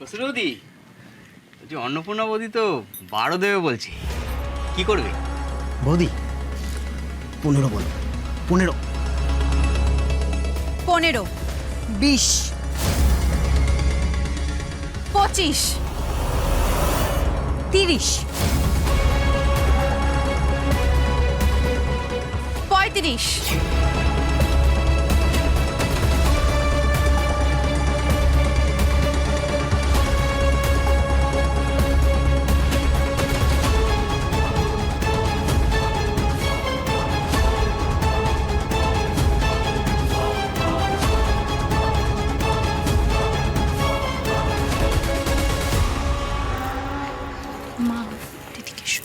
কসুরবতী বলছি অন্নপূর্ণা বৌদি তো বারো দেবে বলছে। কি করবে? বৌদি পনেরো বলো পনেরো। পনেরো বিশ পঁচিশ তিরিশ পঁয়ত্রিশ। মা এদিকে এসো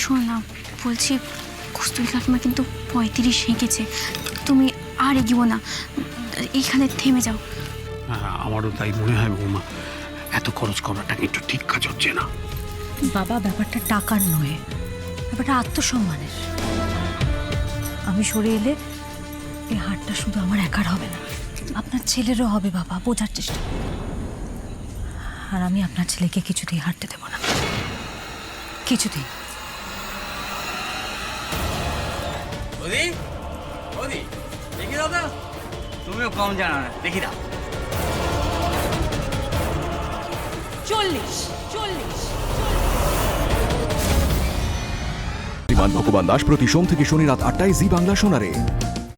শোন না বলছি কস্তুরি কাকিমা কিন্তু পঁয়ত্রিশ হেঁকেছে। তুমি আর এগিও না এইখানে থেমে যাও। আমারও তাই মনে হয় বৌমা। এত খরচ করাটা একটু ঠিক কাজ হচ্ছে না। বাবা ব্যাপারটা টাকার নয় ব্যাপারটা আত্মসম্মানের। আমি সরে এলে এই হারটা শুধু আমার একার হবে না আপনার ছেলেরও হবে বাবা বোঝার চেষ্টা। আর আমি আপনার ছেলেকে কিছুতেই হাঁটতে দেব না। কিছুতেই। দেখি দাও তুমিও কম জানো না দেখি দাও। চল্লিশ চল্লিশ ভগবান দাস প্রতি সোম থেকে শনি রাত আটটায় জি বাংলা শোনারে